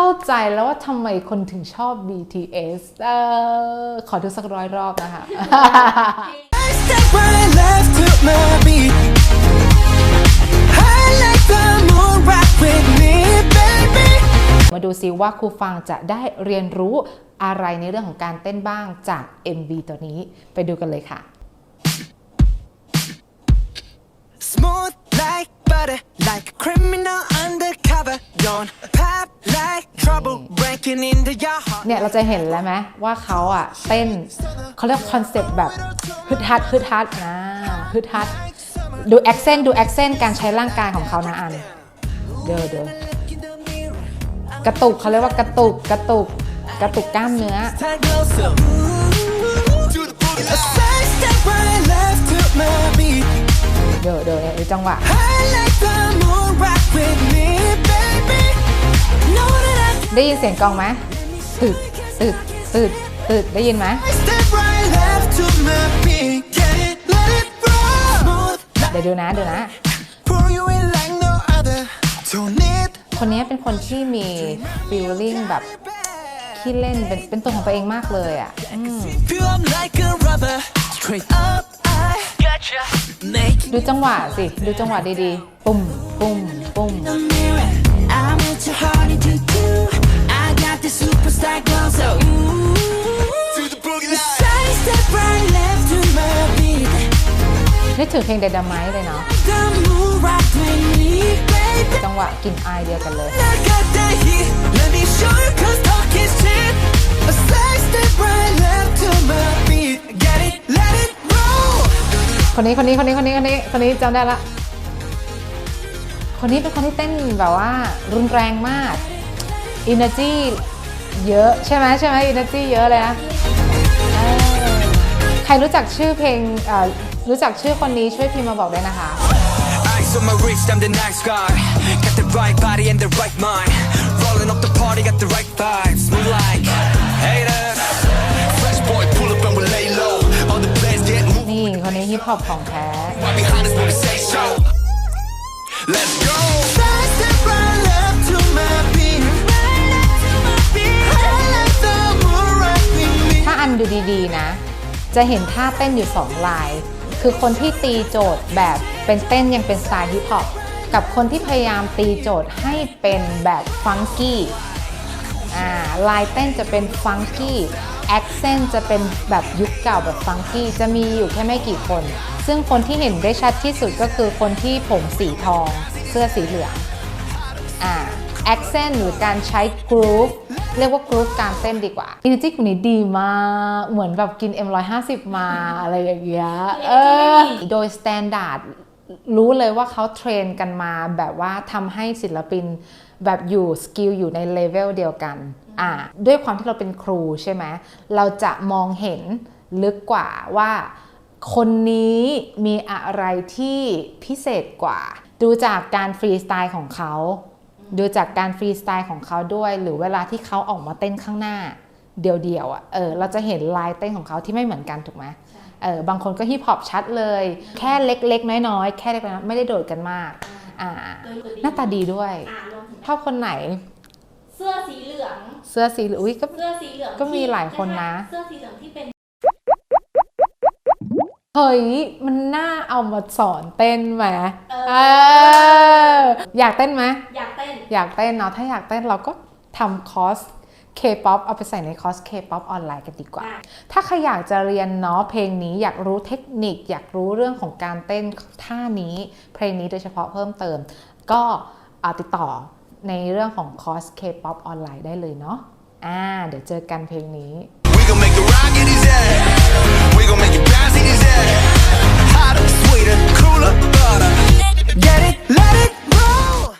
เข้าใจแล้วว่าทำไมคนถึงชอบ BTS เออขอดูสักร้อยรอบนะคะ Step right left to my beat. I like the moon rock with me, baby. มาดูซิว่าครูฟังจะได้เรียนรู้อะไรในเรื่องของการเต้นบ้างจาก MV ตัวนี้ไปดูกันเลยค่ะ Smooth like butter, like a criminal undercover. Don't เนี่ยเราจะเห็นแล้วไหมว่าเขาอะเต้นเขาเรียกคอนเซปต์แบบฮึดฮัดฮึดฮัดนะฮึดฮัดดูแอคเซนต์ดูแอคเซนต์การใช้ร่างกายของเขานะอันเดี๋ยวเดี๋ยวกระตุกเขาเรียกว่ากระตุกกระตุกกระตุกกล้ามเนื้อเดี๋ยวเดี๋ยวจังหวะ ได้ยินเสียงกองไหมตึกตึกตึกตึกได้ยินไหมเดี๋ยวดูนะดูนะคนนี้เป็นคนที่มีฟิลลิ่งแบบขี้เล่นเป็นเป็นตัวของตัวเองมากเลยอะดูจังหวะสิ ดูจังหวะดีๆ ปุ่มปุ่มปุ่ม superstar glow, so ooh. To the boogie line. Side step right left to my beat. นึกถึงเพลง Dynamite เลยเนาะ The moon rock with me, baby. จังหวะกินอายเดียวกันเลย I got that heat. Let me show you 'cause talk is cheap. A side step right left to my beat. Get it, let it roll. คนนี้คนนี้คนนี้คนนี้คนนี้คนนี้จำได้ละคนนี้เป็นคนที่เต้นแบบว่ารุนแรงมาก energy เยอะใช่ไหมใช่ไหม energy เยอะเลยนะเออใครรู้จักชื่อเพลงเอ่อรู้จักชื่อคนนี้ช่วยพิมพ์มาบอกด้วยนะคะ Ice on my wrist, I'm the nice guy. Got the right body and the right mind. Rolling up the party, got the right vibes. Move like haters. Fresh boy, pull up and we lay low. All the players get moved นี่คนนี้ฮิปฮอปของแท้ right behind us when we say so. Let's go. Side step right left to my ดีๆ นะ จะเห็นท่าเต้นอยู่ 2 ลาย คือคนที่ตีโจทย์แบบเป็นเต้นยังเป็นสไตล์ฮิปฮอปกับคนที่พยายามตีโจทย์ให้เป็นแบบฟังกี้ลายเต้นจะเป็นฟังกี้แอคเซนต์จะเป็นแบบยุคเก่าแบบฟังกี้จะมีอยู่แค่ไม่กี่คน ซึ่งคนที่เห็นได้ชัดที่สุดก็คือคนที่ผมสีทอง เสื้อสีเหลืองอ่า accent หรือการใช้ groove เรียกว่า groove การเต้นดีกว่า energy คนนี้ดีมากเหมือนแบบกิน M150 มาอะไรอย่างเงี้ยเออโดย standard รู้เลยว่าเขาเทรนกันมาแบบว่าทำให้ศิลปินแบบอยู่สกิลอยู่ในเลเวลเดียวกันอ่าด้วยความที่เราเป็นครูใช่ไหมเราจะมองเห็นลึกกว่าว่าคนนี้มีอะไรที่พิเศษกว่า ดูจากการฟรีสไตล์ของเขา ดูจากการฟรีสไตล์ของเขาด้วย หรือเวลาที่เขาออกมาเต้นข้างหน้า เดียวๆอะเออเราจะเห็นลายเต้นของเขาที่ไม่เหมือนกันถูกไหมเออบางคนก็ฮิปฮอปชัดเลย แค่เล็กๆ น้อยๆ แค่เล็กๆน้อยๆไม่ได้โดดกันมากอ่าหน้าตาดีด้วยอ่ารวมถึงชอบคนไหน เสื้อสีเหลือง เสื้อสีเหลืองอุ้ยก็เสื้อสีเหลืองก็มีหลายคนนะ เสื้อสีเหลืองที่เป็น เฮ้ยมันน่าเอามาสอนเต้นไหมเออเอออยากเต้นไหมอยากเต้น อยากเต้นเนาะถ้าอยากเต้นเราก็ทำคอร์ส K-POP เอาไปใส่ในคอร์ส K-POP ออนไลน์กันดีกว่าได้ถ้าใครอยากจะเรียนเนาะเพลงนี้อยากรู้เทคนิค อยากรู้เรื่องของการเต้นท่านี้ เพลงนี้โดยเฉพาะเพิ่มเติม ก็อ่าติดต่อในเรื่องของคอร์ส K-POP ออนไลน์ได้เลยเนาะอ่าเดี๋ยวเจอกันเพลงนี้